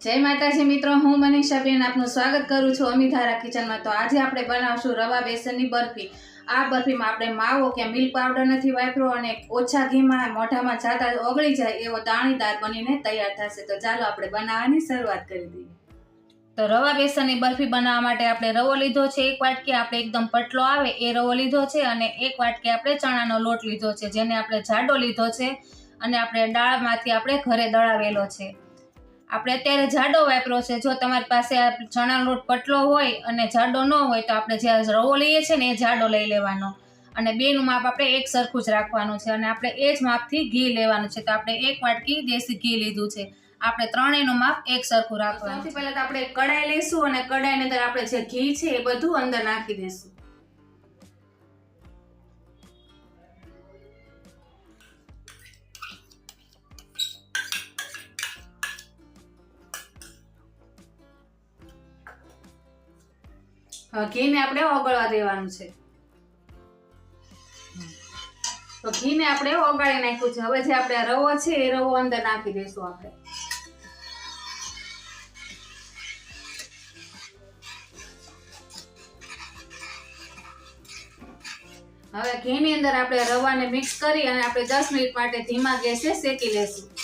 જય માતાજી મિત્રો, હું મનીષાબેન આપનું સ્વાગત કરું છું અમિધારા કિચનમાં. તો આજે આપણે બનાવશું રવા બેસનની બરફી. આ બરફીમાં આપણે માવો કે મિલ્ક પાવડર નથી વાપરો અને ઓછા ઘીમાં મોઢામાં જાતા ઓગળી જાય એવો દાણીદાર બનીને તૈયાર થશે. તો ચાલો આપણે બનાવવાની શરૂઆત કરી દઈએ. તો રવા બેસનની બરફી બનાવવા માટે આપણે રવો લીધો છે. એક વાટકી આપણે એકદમ પટલો આવે એ રવો લીધો છે અને એક વાટકી આપણે ચણાનો લોટ લીધો છે, જેને આપણે જાડો લીધો છે અને આપણે દાળમાંથી આપણે ઘરે દળાવેલો છે. આપણે અત્યારે જાડો વાપરો છે. જો તમારી પાસે ચણાનો લોટ પટલો હોય અને જાડો ન હોય તો આપણે જે રવો લઈએ છીએ ને એ જાડો લઈ લેવાનો. અને બેનું માપ આપણે એક સરખું જ રાખવાનું છે અને આપણે એ જ માપથી ઘી લેવાનું છે. તો આપણે એક વાટકી દેશી ઘી લીધું છે. આપણે ત્રણેયનું માપ એક સરખું રાખવાનું. પહેલા તો આપણે કડાઈ લઈશું અને કડાઈની અંદર આપણે જે ઘી છે એ બધું અંદર નાખી દઈશું. ઘીને આપણે ઓગળવા દેવાનું છે. તો ઘીને આપણે ઓગાળી નાખ્યું છે. હવે જે આપણે રવો છે, એ રવો અંદર નાખી દઈશું આપણે. હવે ઘીની અંદર આપણે રવાને મિક્સ કરી અને આપણે દસ મિનિટ માટે ધીમા ગેસે શેકી લેશું.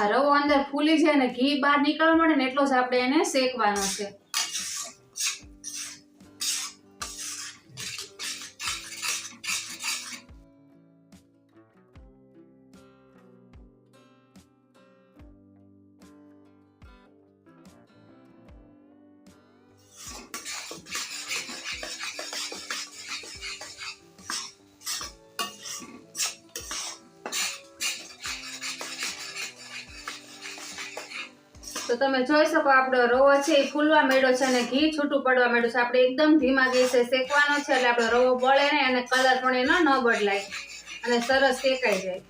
આ રવો અંદર ફૂલી જાય ને ઘી બહાર નીકળવા મળે ને એટલો જ આપણે એને શેકવાનો છે. તો તમે જોઈ શકો આપણો રવો છે, એ ફૂલવા માંડ્યો છે અને ઘી છૂટું પડવા માંડ્યું છે. આપણે એકદમ ધીમા ગેસે શેકવાનો છે એટલે આપણો રવો બળે નહીં અને કલર પણ એનો ન બદલાય. અને સરસ શેકાઈ જાય.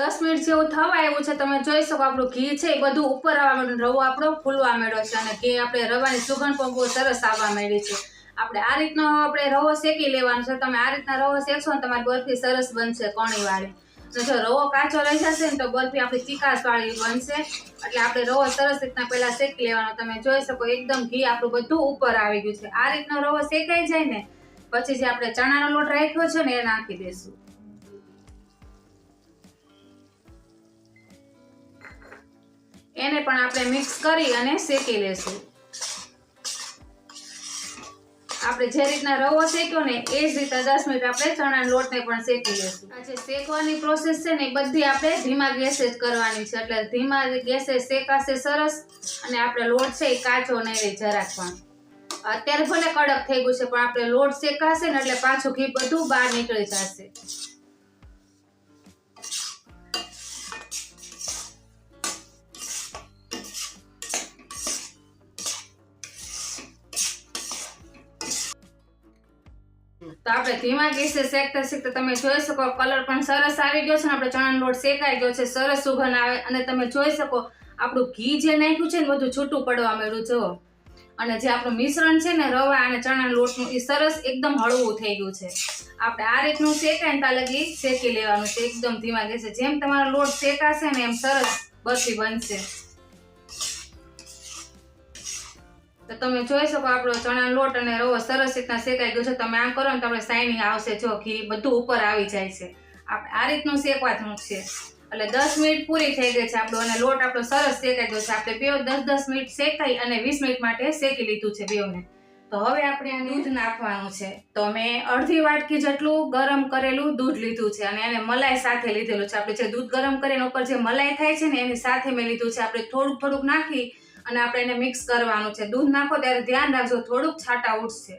દસ મિનિટ જેવું થવા એવું છે, તમે જોઈ શકો આપણું ઘી છે, એ બધું ઉપર આવવા માંડ્યું. રવો આપણો ફૂલવા માંડ્યો છે અને ઘી આપણે રવાની સુગંધ પણ બહુ સરસ આવવા માંડી છે. આપણે આ રીતનો આપણે રવો શેકી લેવાનો છે. તમે આ રીતના રવો શેકશો ને તમારી બરફી સરસ બનશે કણી વાળી જો રવો કાચો રહી જશે ને તો બરફી આપણી ચીકાસવાળી બનશે. એટલે આપણે રવો સરસ રીતના પહેલા શેકી લેવાનો. તમે જોઈ શકો એકદમ ઘી આપણું બધું ઉપર આવી ગયું છે. આ રીતનો રવો શેકાઈ જાય ને, પછી જે આપણે ચણાનો લોટ રાખ્યો છે ને એ નાખી દઈશું એને પણ આપણે મિક્સ કરી અને શેકી લેશું. આપણે જે રીતના રવો શેક્યો ને એ જ રીતે દસ મિનિટ આપણે ચણા લોટને પણ શેકી લેશું. આજે શેકવાની પ્રોસેસ છે ને એ બધી આપણે ધીમા ગેસે જ કરવાની છે. એટલે ધીમા ગેસે શેકાશે સરસ અને આપણે લોટ છે એ કાચો નહીં રહે જરાક પણ અત્યારે ભલે કડક થઈ ગયું છે, પણ આપણે લોટ શેકાશે ને એટલે પાછું ઘી બધું બહાર નીકળી જશે. તો આપણે ધીમા ગેસે શેકતા શેકતા તમે જોઈ શકો, કલર પણ સરસ આવી ગયો છે ને, આપણે ચણાનો લોટ શેકાઈ ગયો છે, સરસ સુગંધ આવે. અને તમે જોઈ શકો, આપણું ઘી જે નાખ્યું છે ને, બધું છૂટું પડવા માંડ્યું જુઓ અને જે આપણું મિશ્રણ છે ને, રવા અને ચણાના લોટનું, એ સરસ એકદમ હળવું થઈ ગયું છે. આપણે આ રીતનું શેકાય ને, તાલગી શેકી લેવાનું છે, એકદમ ધીમા ગેસે. જેમ તમારો લોટ શેકાશે ને, એમ સરસ બરફી બનશે. તો તમે જોઈ શકો આપણો ચણા લોટ અને રવો સરસ રીતના શેકાઈ ગયો છે. તમે આમ કરો ને તો આપણે શાઇનિંગ આવશે જો ઘી બધું ઉપર આવી જાય છે. આપણે આ રીતનું શેકવાનું છે. એટલે દસ મિનિટ પૂરી થઈ ગઈ છે આપણો અને લોટ આપણો સરસ શેકાઈ ગયો છે. આપણે બેવ દસ દસ મિનિટ શેકાઈ અને વીસ મિનિટ માટે શેકી લીધું છે બેવને. તો હવે આપણે આ દૂધ નાખવાનું છે. તો મેં અડધી વાટકી જેટલું ગરમ કરેલું દૂધ લીધું છે અને એને મલાઈ સાથે લીધેલું છે. આપણે જે દૂધ ગરમ કરીને ઉપર જે મલાઈ થાય છે ને એની સાથે મેં લીધું છે. આપણે થોડુંક થોડુંક નાખી અને આપણે એને મિક્સ કરવાનું છે. દૂધ નાખો ત્યારે ધ્યાન રાખજો થોડુંક છાંટા ઉઠશે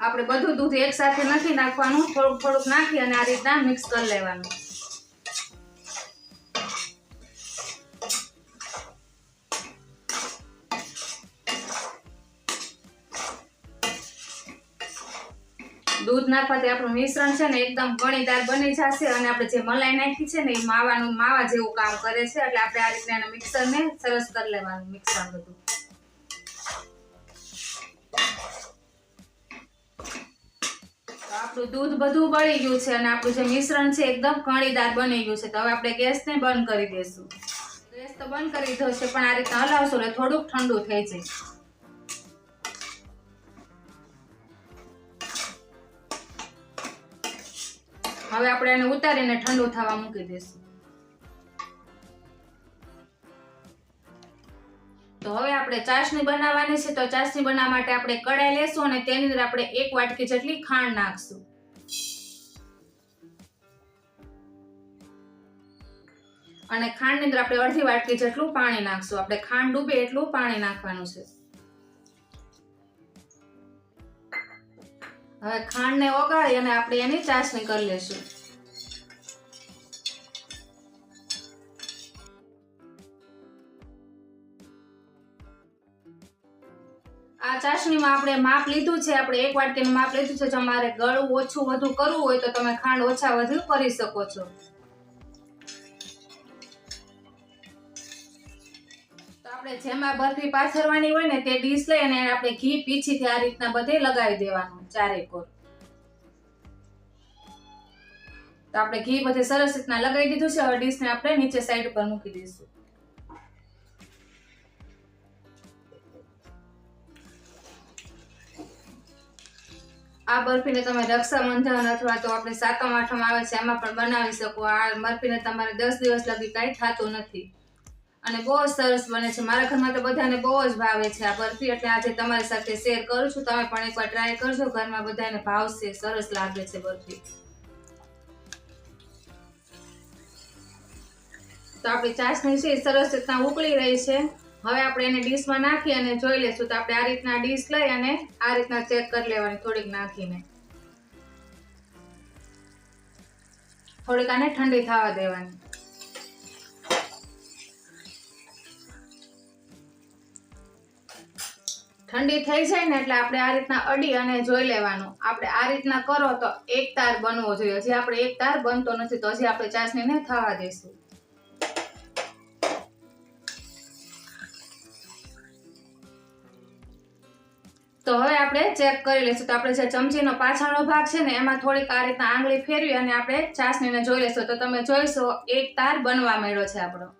આપણે બધું દૂધ એક સાથે નથી નાખવાનું, થોડુંક થોડુંક નાખી અને આ રીતના મિક્સ કરી લેવાનું. દૂધ નાખવાથી આપણું મિશ્રણ છે ને એકદમ ગણીદાર બની જશે અને આપણે જે મલાઈ નાખી છે ને એ માવાનું માવા જેવું કામ કરે છે, એટલે આપણે આ રીતના મિક્સરને સરસ કરી લેવાનું મિક્સર બધું. આપણું દૂધ બધું બળી ગયું છે અને આપણું જે મિશ્રણ છે એકદમ કણીદાર બની ગયું છે. તો હવે આપણે ગેસને બંધ કરી દઈશું. ગેસ તો બંધ કરી દીધો છે, પણ આ રીતે હલાવશો એટલે થોડુંક ઠંડુ થઈ જાય હવે આપણે એને ઉતારીને ઠંડુ થવા મૂકી દઈશું. તો હવે આપણે ચાસણી બનાવવાની છે તો ચાસણી બનાવવા માટે આપણે કડાઈ લેશું અને તેની અંદર આપણે એક વાટકી જેટલી ખાંડ નાખશું. અને ખાંડની અંદર આપણે અડધી વાટકી જેટલું પાણી નાખશું. આપણે ખાંડ ડૂબે એટલું પાણી નાખવાનું છે. હવે ખાંડને ઓગાળી અને આપણે એની ચાસણી કરી લેશું. આ ચાસણીમાં આપણે માપ લીધું છે, આપણે એક વાટકીનું માપ લીધું છે, જો મારે ગળું ઓછું વધુ કરવું હોય તો તમે ખાંડ ઓછા વધુ કરી શકો છો. તો આપણે જેમાં બરફી પાથરવાની હોય ને તે ડીશ લઈ અને આપણે ઘી પીછીથી આ રીતના બધે લગાવી દેવાનું ચારે કોર. તો આપણે ઘી બધે સરસ રીતના લગાવી દીધું છે, હવે ડીશને આપણે નીચે સાઈડ પર મૂકી દઈશું. આ બરફીને તમે રક્ષાબંધન અથવા તો આપણે સાતમ, આઠમ આવે છે એમાં પણ બનાવી શકો. આ બરફીને તમારે દસ દિવસ લગી કાંઈ થતું નથી. અને બહુ જ સરસ બને છે. મારા ઘરમાં તો બધાને બહુ જ ભાવે છે આ બરફી. એટલે આજે તમારી સાથે શેર કરું છું. તમે પણ એકવાર ટ્રાય કરજો. ઘરમાં બધાને ભાવશે, સરસ લાગે છે બરફી. તો આપણી ચાસણી છે સરસ રીતના ઉકળી રહી છે. હવે આપણે એને ડીશમાં નાખી અને જોઈ લેશું તો આપણે આ રીતના ડીશ લઈ અને આ રીતના ચેક કરી લેવાની થોડીક નાખીને. થોડીક આને ઠંડી થવા દેવાની. ઠંડી થઈ જાય ને એટલે આપણે આ રીતના અડી અને જોઈ લેવાનું. આપણે આ રીતના કરો તો એક તાર બનવો જોઈએ. હજી આપણે એક તાર બનતો નથી તો હજી આપણે ચાસણીને થવા દઈશું તો હવે આપણે ચેક કરી લઈશું. તો આપણે જે ચમચીનો પાછળનો ભાગ છે ને, એમાં થોડીક આ રીતના આંગળી ફેરવી અને આપણે ચાસણીને જોઈ લેશું તો તમે જોઈશો, એક તાર બનવા મળ્યો છે આપણો.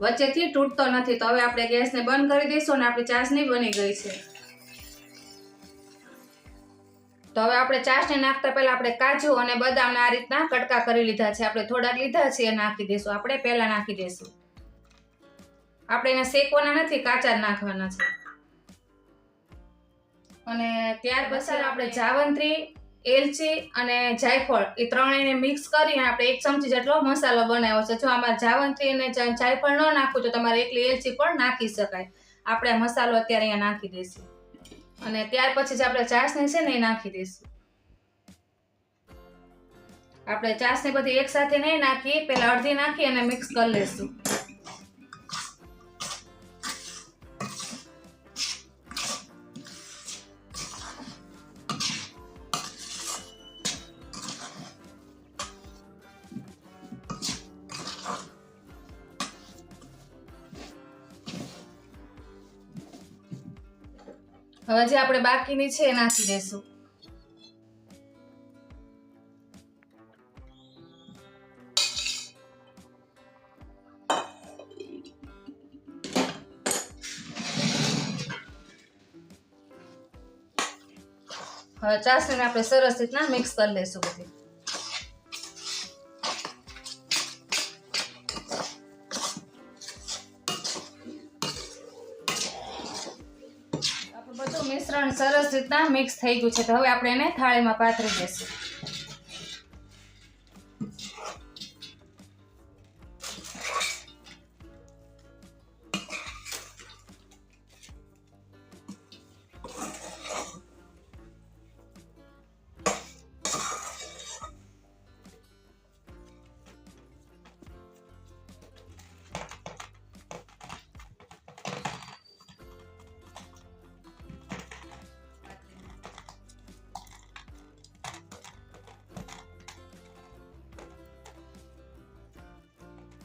વચ્ચેથી તૂટતો નથી. તો હવે આપણે ગેસને બંધ કરી દઈશું અને આપણી ચાસણી બની ગઈ છે. તો હવે આપણે ચાસણી નાખતા પહેલાં આપણે કાજુ અને બદામને આ રીતના કટકા કરી લીધા છે. આપણે થોડાક લીધા છે, એ નાખી દઈશું. આપણે પહેલાં નાખી દઈશું. આપણે એને શેકવાના નથી, કાચા જ નાખવાના છે. અને ત્યાર પછી આપણે જાવંત્રી એલચી અને જાયફળ એ ત્રણેયને મિક્સ કરીને આપણે એક ચમચી જેટલો મસાલો બનાવ્યો છે. જો આમાં જાવંત્રી અને જાયફળ ન નાખવું તો તમારે એકલી એલચી પણ નાખી શકાય. આપણે મસાલો અત્યારે અહીંયા નાખી દઈશું. અને ત્યાર પછી જે આપણે ચાસણી છે ને એ નાખી દઈશું. આપણે ચાસણી બધી એક સાથે નહીં નાખી પહેલાં અડધી નાખી અને મિક્સ કરી લઈશું હવે જે આપણે બાકીની છે એ નાખી દઈશું હવે ચાસણીને આપણે સરસ રીતના મિક્સ કરી લઈશું બધી. મિશ્રણ સરસ રીતના મિક્સ થઈ ગયું છે. તો હવે આપણે એને થાળીમાં પાથરી દઈશું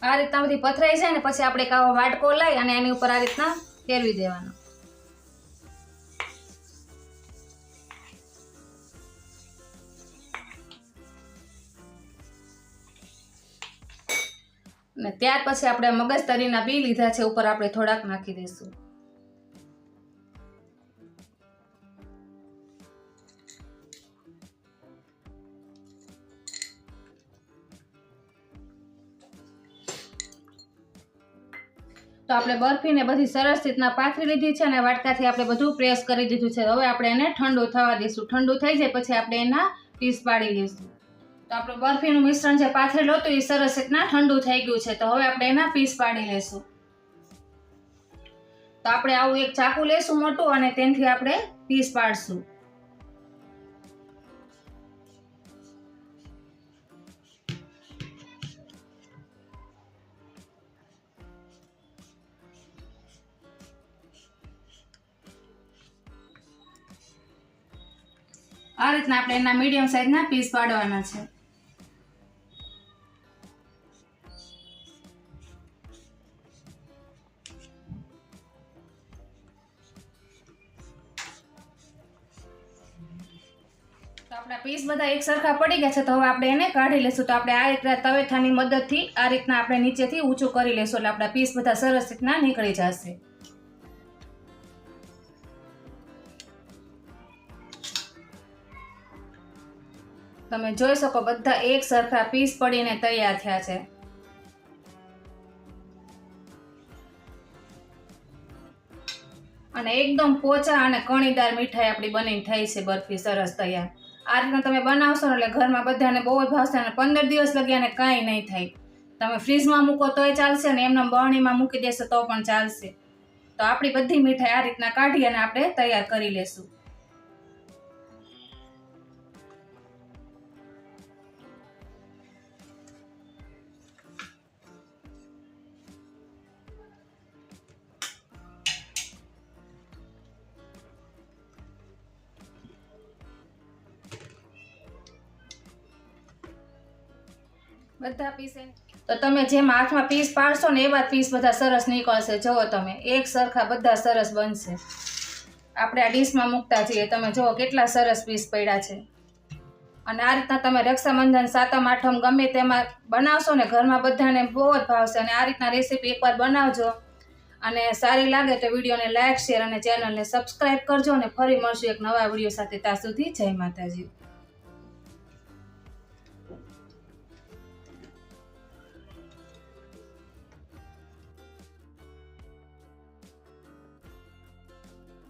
આ રીતના બધી પથરાઈ જાય ને પછી આપણે કાવો વાટકો લઈ અને એની ઉપર આ રીતના ફેરવી દેવાનો. ને ત્યાર પછી આપણે મગજ તરીના બી લીધા છે, ઉપર આપણે થોડાક નાખી દઈશું. તો આપણે બરફીને બધી સરસ રીતના પાથરી લીધી છે અને વાટકાથી આપણે બધું પ્રેસ કરી દીધું છે. હવે આપણે એને ઠંડુ થવા દઈશું. ઠંડુ થઈ જાય પછી આપણે એના પીસ પાડી દઈશું. તો આપણું બરફીનું મિશ્રણ જે પાથરેલું હતું એ સરસ રીતના ઠંડુ થઈ ગયું છે. તો હવે આપણે એના પીસ પાડી લઈશું. તો આપણે આવું એક ચાકુ લેશું મોટું અને તેનાથી આપણે પીસ પાડશું. આ રીતના આપણે એના મીડિયમ સાઇઝના પીસ પાડવાના છે. તો આપણા પીસ બધા એક સરખા પડી ગયા છે, તો હવે આપણે એને કાઢી લેશું. તો આપણે આ રીતના તવેથાની મદદથી આ રીતના આપણે નીચેથી ઊંચું કરી લેશું, એટલે આપણા પીસ બધા સરસ રીતના નીકળી જશે. તમે જોઈ શકો, બધા એક સરખા પીસ પડીને તૈયાર થયા છે. અને એકદમ પોચા અને કણીદાર મીઠાઈ આપણી બનીને થઈ છે બરફી, સરસ તૈયાર. આ રીતના તમે બનાવશો ને એટલે ઘરમાં બધાને બહુ જ ભાવશે અને પંદર દિવસ લગી અને કાંઈ નહીં થાય. તમે ફ્રીજમાં મૂકો તોય ચાલશે ને એમને બરણીમાં મૂકી દેશો તો પણ ચાલશે. તો આપણી બધી મીઠાઈ આ રીતના કાઢી અને આપણે તૈયાર કરી લેશું. બધા પીસ તો તમે જેમ હાથમાં પીસ પાડશો ને એવા પીસ બધા સરસ નીકળશે. જુઓ તમે, એક સરખા બધા સરસ બનશે. આપણે આ ડીશમાં મૂકતા જઈએ તમે જુઓ કેટલા સરસ પીસ પડ્યા છે. અને આ રીતના તમે રક્ષાબંધન, સાતમ, આઠમ ગમે તેમાં બનાવશો ને ઘરમાં બધાને બહુ જ ભાવશે અને આ રીતના રેસીપી એકવાર બનાવજો. અને સારી લાગે તો વિડીયોને લાઇક શેર અને ચેનલને સબસ્ક્રાઈબ કરજો. અને ફરી મળશું એક નવા વીડિયો સાથે. ત્યાં સુધી જય માતાજી.